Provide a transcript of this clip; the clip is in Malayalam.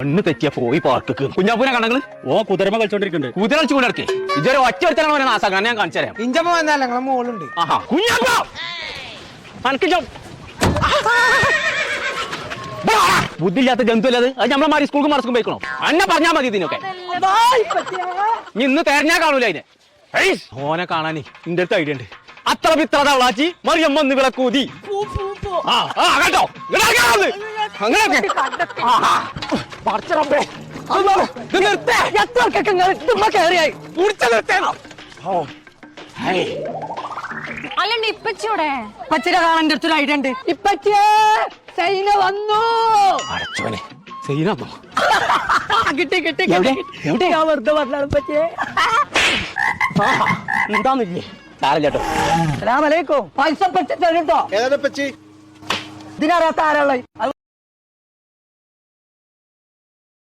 പെണ്ണ് തെറ്റിയ പോയി പാർക്ക് കുഞ്ഞാപ്പൂനെ കണങ്ങൾ ഓ കുതിരമ കളിച്ചോണ്ടിരിക്കുന്നുണ്ട് കുതിര കളിച്ചു കൊണ്ടിടക്കേ ഇതൊരു ഒറ്റ ഒരുത്തനാണ് നാസാക്കാൻ ഞാൻ കാണിച്ചു തരാം. ഇഞ്ചമ്മ വന്നല്ല ഞങ്ങളെ മോളുണ്ട്. ആഹാ. കുഞ്ഞാപ്പ! അനക്ക് ഞാൻ ബുദ്ധിയില്ലാത്ത ജന്തു അല്ലത് അത് നമ്മളെ മാറി സ്കൂൾക്ക് മറക്കും പോയിക്കണോ? അന്നെ പറഞ്ഞാ മതി ഇതിനൊക്കെ. ഇന്ന് തെരഞ്ഞാ കാണൂല അതിനെ ഓനെ കാണാനേ ഇന്റെ അടുത്ത് ഐഡിയ ഉണ്ട്. അത്ര പിത്ര തവളാച്ചി മറിയമ്മ ഒന്ന് വിളക്കൂതി. ആ ആ. അങ്ങനെയൊക്കെ. ആഹാ. ആരാളായി അല്ലാ, ഇത് നിർത്തേ. എത്രക്കൊക്കെ ഇങ്ങൾ ഇതുമ്മ കേറിയായി. പിടിച്ച് നിർത്തേനോ? ഓ. ഹേയ്. അല്ലണ്ട് ഇപ്പച്ചൂടെ ഇപ്പച്ചിനെ കാണാൻ എന്റെ അടുത്തൊരു ഐഡിയ ഉണ്ട് ഇപ്പച്ചിയേ സൈന വന്നു പടച്ചോനെ സീനാന്നോ കിട്ടി കിട്ടി എവിടെ? കിട്ടി എവിടെ? ഞാൻ വെറുതെ പറഞ്ഞാണ് ഇപ്പച്ചിയെ എന്താന്നില്ലേ സാരല്ലോ സലാമലൈക്കും പൈസ പെട്ടി തരും കേട്ടോ ഏതാ പച്ചി ഇതിനറിയാത്ത ആരാളെ